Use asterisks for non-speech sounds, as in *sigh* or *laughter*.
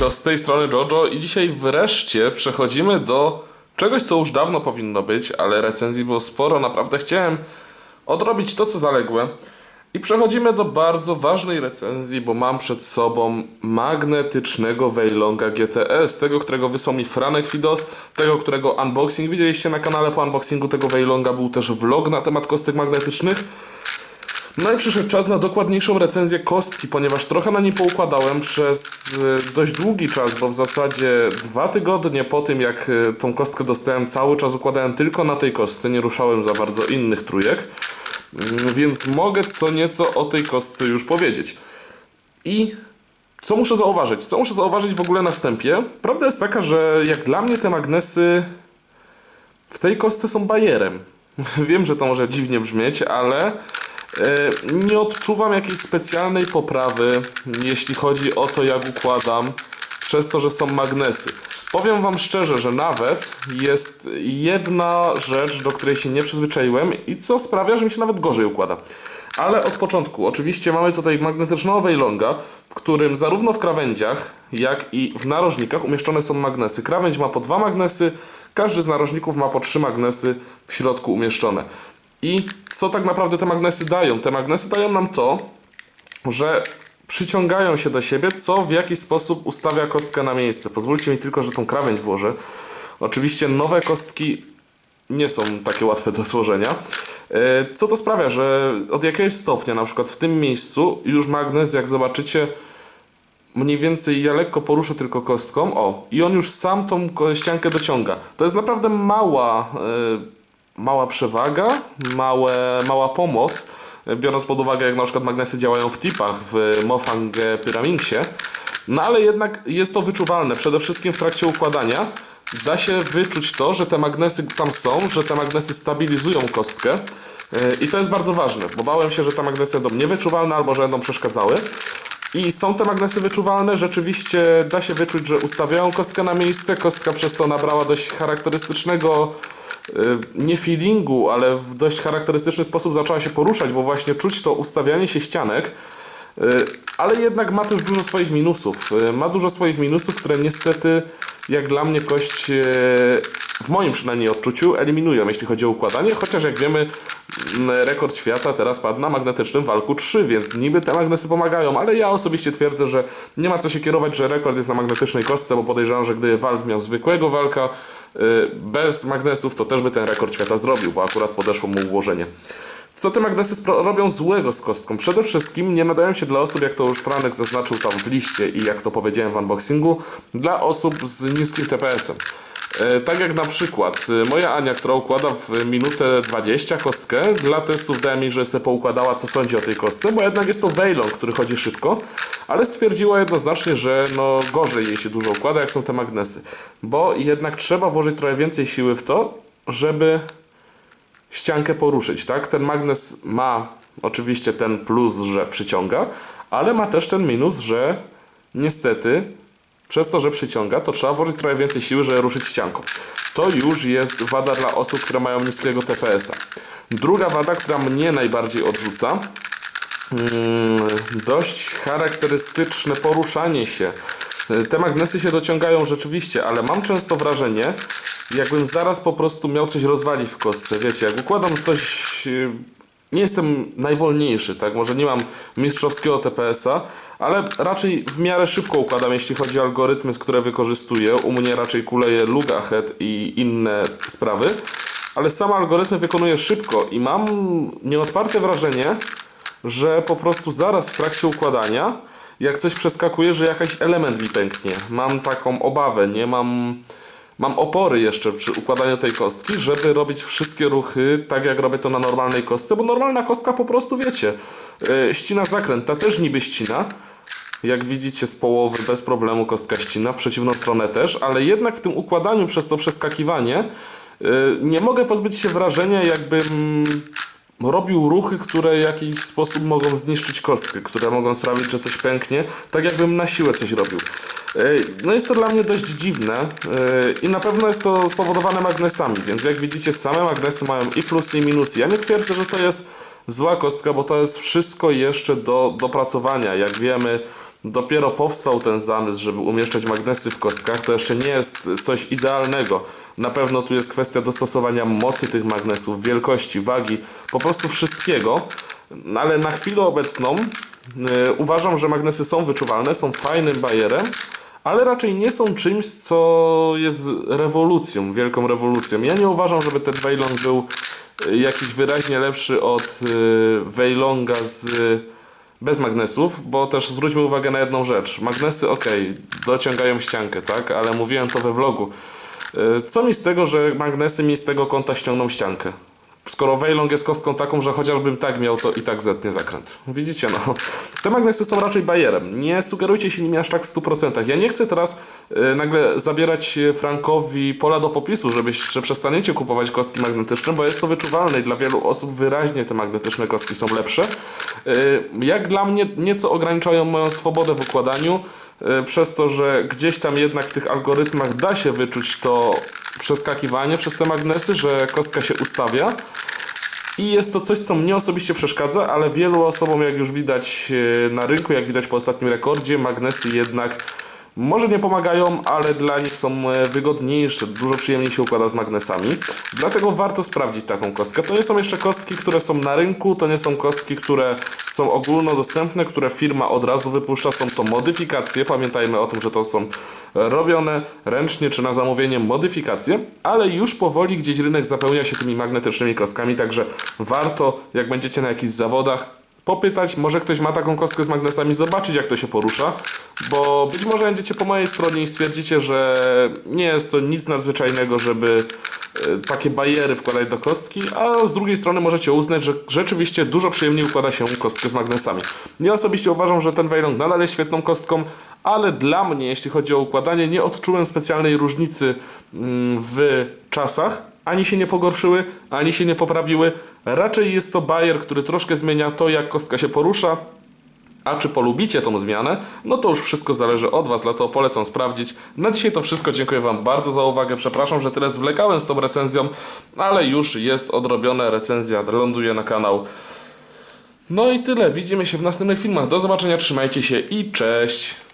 Siemanko, z tej strony Jojo. I dzisiaj wreszcie przechodzimy do czegoś, co już dawno powinno być, ale recenzji było sporo, naprawdę chciałem odrobić to, co zaległe. I przechodzimy do bardzo ważnej recenzji, bo mam przed sobą magnetycznego Weylonga GTS, tego, którego wysłał mi Franek Fidos, tego, którego unboxing widzieliście na kanale. Po unboxingu tego Weylonga, był też vlog na temat kostek magnetycznych. No i przyszedł czas na dokładniejszą recenzję kostki, ponieważ trochę na niej poukładałem przez e, dość długi czas, bo w zasadzie dwa tygodnie po tym jak e, tą kostkę dostałem, cały czas układałem tylko na tej kostce, nie ruszałem za bardzo innych trójek, Mm, więc mogę co nieco o tej kostce już powiedzieć. I co muszę zauważyć? Co muszę zauważyć w ogóle na wstępie? Prawda jest taka, że jak dla mnie te magnesy w tej kostce są bajerem. *laughs* Wiem, że to może dziwnie brzmieć, ale nie odczuwam jakiejś specjalnej poprawy, jeśli chodzi o to, jak układam, przez to, że są magnesy. Powiem Wam szczerze, że nawet jest jedna rzecz, do której się nie przyzwyczaiłem i co sprawia, że mi się nawet gorzej układa. Ale od początku, oczywiście mamy tutaj magnetycznego Weylonga, w którym zarówno w krawędziach, jak i w narożnikach umieszczone są magnesy. Krawędź ma po dwa magnesy, każdy z narożników ma po trzy magnesy w środku umieszczone. I co tak naprawdę te magnesy dają? Te magnesy dają nam to, że przyciągają się do siebie, co w jakiś sposób ustawia kostkę na miejsce. Pozwólcie mi tylko, że tą krawędź włożę. Oczywiście nowe kostki nie są takie łatwe do złożenia. E, Co to sprawia, że od jakiegoś stopnia, na przykład w tym miejscu, już magnes, jak zobaczycie, mniej więcej ja lekko poruszę tylko kostką, o, i on już sam tą ściankę dociąga. To jest naprawdę mała, e, mała przewaga, małe, mała pomoc, e, biorąc pod uwagę, jak na przykład magnesy działają w tipach w Mofang Pyramingsie. No ale jednak jest to wyczuwalne, przede wszystkim w trakcie układania. Da się wyczuć to, że te magnesy tam są, że te magnesy stabilizują kostkę. Yy, I to jest bardzo ważne, bo bałem się, że te magnesy będą niewyczuwalne albo że będą przeszkadzały. I są te magnesy wyczuwalne, rzeczywiście da się wyczuć, że ustawiają kostkę na miejsce. Kostka przez to nabrała dość charakterystycznego, nie feelingu, ale w dość charakterystyczny sposób zaczęła się poruszać, bo właśnie czuć to ustawianie się ścianek. Yy, Ale jednak ma też dużo swoich minusów. Yy, Ma dużo swoich minusów, które niestety, jak dla mnie, kość w moim przynajmniej odczuciu eliminują, jeśli chodzi o układanie. Chociaż jak wiemy, mm, rekord świata teraz padł na magnetycznym walku 3, więc niby te magnesy pomagają, ale ja osobiście twierdzę, że nie ma co się kierować, że rekord jest na magnetycznej kostce, bo podejrzewam, że gdyby walk miał zwykłego walka bez magnesów, to też by ten rekord świata zrobił, bo akurat podeszło mu ułożenie. Co te magnesy robią złego z kostką? Przede wszystkim nie nadają się dla osób, jak to już Franek zaznaczył tam w liście i jak to powiedziałem w unboxingu, dla osób z niskim TPS-em. E, tak jak na przykład e, moja Ania, która układa w minutę 20 kostkę, dla testów dałem jej, że sobie poukładała co sądzi o tej kostce, bo jednak jest to Weylong, który chodzi szybko, ale stwierdziła jednoznacznie, że no gorzej jej się dużo układa, jak są te magnesy. Bo jednak trzeba włożyć trochę więcej siły w to, żeby ściankę poruszyć, tak? Ten magnes ma oczywiście ten plus, że przyciąga, ale ma też ten minus, że niestety przez to, że przyciąga, to trzeba włożyć trochę więcej siły, żeby ruszyć ścianką. To już jest wada dla osób, które mają niskiego TPS-a. Druga wada, która mnie najbardziej odrzuca, dość charakterystyczne poruszanie się. Y, Te magnesy się dociągają rzeczywiście, ale mam często wrażenie, jakbym zaraz po prostu miał coś rozwalić w kostce. Wiecie, jak układam dość... y, Nie jestem najwolniejszy, tak? Może nie mam mistrzowskiego TPS-a, ale raczej w miarę szybko układam, jeśli chodzi o algorytmy, które wykorzystuję. U mnie raczej kuleje lug ahead i inne sprawy, ale sam algorytmy wykonuję szybko i mam nieodparte wrażenie, że po prostu zaraz w trakcie układania, jak coś przeskakuje, że jakiś element mi pęknie. Mam taką obawę, nie mam, mam opory jeszcze przy układaniu tej kostki, żeby robić wszystkie ruchy tak, jak robię to na normalnej kostce, bo normalna kostka po prostu, wiecie, yy, ścina zakręt, ta też niby ścina, jak widzicie z połowy bez problemu kostka ścina, w przeciwną stronę też, ale jednak w tym układaniu przez to przeskakiwanie yy, nie mogę pozbyć się wrażenia, jakbym robił ruchy, które w jakiś sposób mogą zniszczyć kostkę, które mogą sprawić, że coś pęknie, tak jakbym na siłę coś robił. No jest to dla mnie dość dziwne i na pewno jest to spowodowane magnesami, więc jak widzicie same magnesy mają i plusy i minusy. Ja nie twierdzę, że to jest zła kostka, bo to jest wszystko jeszcze do dopracowania. Jak wiemy, dopiero powstał ten zamysł, żeby umieszczać magnesy w kostkach, to jeszcze nie jest coś idealnego. Na pewno tu jest kwestia dostosowania mocy tych magnesów, wielkości, wagi, po prostu wszystkiego. Ale na chwilę obecną y, uważam, że magnesy są wyczuwalne, są fajnym bajerem, ale raczej nie są czymś, co jest rewolucją, wielką rewolucją. Ja nie uważam, żeby ten Weilong był y, jakiś wyraźnie lepszy od y, Weilonga z bez magnesów, bo też zwróćmy uwagę na jedną rzecz. Magnesy, ok, dociągają ściankę, tak, ale mówiłem to we vlogu. Y, Co mi z tego, że magnesy mi z tego kąta ściągną ściankę? Skoro Weilong jest kostką taką, że chociażbym tak miał, to i tak zetnie zakręt. Widzicie, no. Te magnesy są raczej bajerem. Nie sugerujcie się nimi aż tak w 100%. Ja nie chcę teraz y, nagle zabierać y, Frankowi pola do popisu, żebyś, że przestaniecie kupować kostki magnetyczne, bo jest to wyczuwalne i dla wielu osób wyraźnie te magnetyczne kostki są lepsze. Y, jak dla mnie nieco ograniczają moją swobodę w układaniu, y, przez to, że gdzieś tam jednak w tych algorytmach da się wyczuć to przeskakiwanie przez te magnesy, że kostka się ustawia. I jest to coś, co mnie osobiście przeszkadza, ale wielu osobom, jak już widać e, na rynku, jak widać po ostatnim rekordzie, magnesy jednak może nie pomagają, ale dla nich są e, wygodniejsze, dużo przyjemniej się układa z magnesami. Dlatego warto sprawdzić taką kostkę. To nie są jeszcze kostki, które są na rynku, to nie są kostki, które są ogólnodostępne, które firma od razu wypuszcza. Są to modyfikacje. Pamiętajmy o tym, że to są robione ręcznie czy na zamówienie modyfikacje, ale już powoli gdzieś rynek zapełnia się tymi magnetycznymi kostkami, także warto, jak będziecie na jakichś zawodach, popytać, może ktoś ma taką kostkę z magnesami, zobaczyć jak to się porusza, bo być może będziecie po mojej stronie i stwierdzicie, że nie jest to nic nadzwyczajnego, żeby e, takie bariery wkładać do kostki, a z drugiej strony możecie uznać, że rzeczywiście dużo przyjemniej układa się kostkę z magnesami. Ja osobiście uważam, że ten Weilong nadal jest świetną kostką, ale dla mnie, jeśli chodzi o układanie, nie odczułem specjalnej różnicy mm, w czasach, ani się nie pogorszyły, ani się nie poprawiły. Raczej jest to bajer, który troszkę zmienia to, jak kostka się porusza. A czy polubicie tą zmianę? No to już wszystko zależy od Was, dlatego polecam sprawdzić. Na dzisiaj to wszystko. Dziękuję Wam bardzo za uwagę. Przepraszam, że tyle zwlekałem z tą recenzją, ale już jest odrobione. Recenzja ląduje na kanał. No i tyle. Widzimy się w następnych filmach. Do zobaczenia, trzymajcie się i cześć!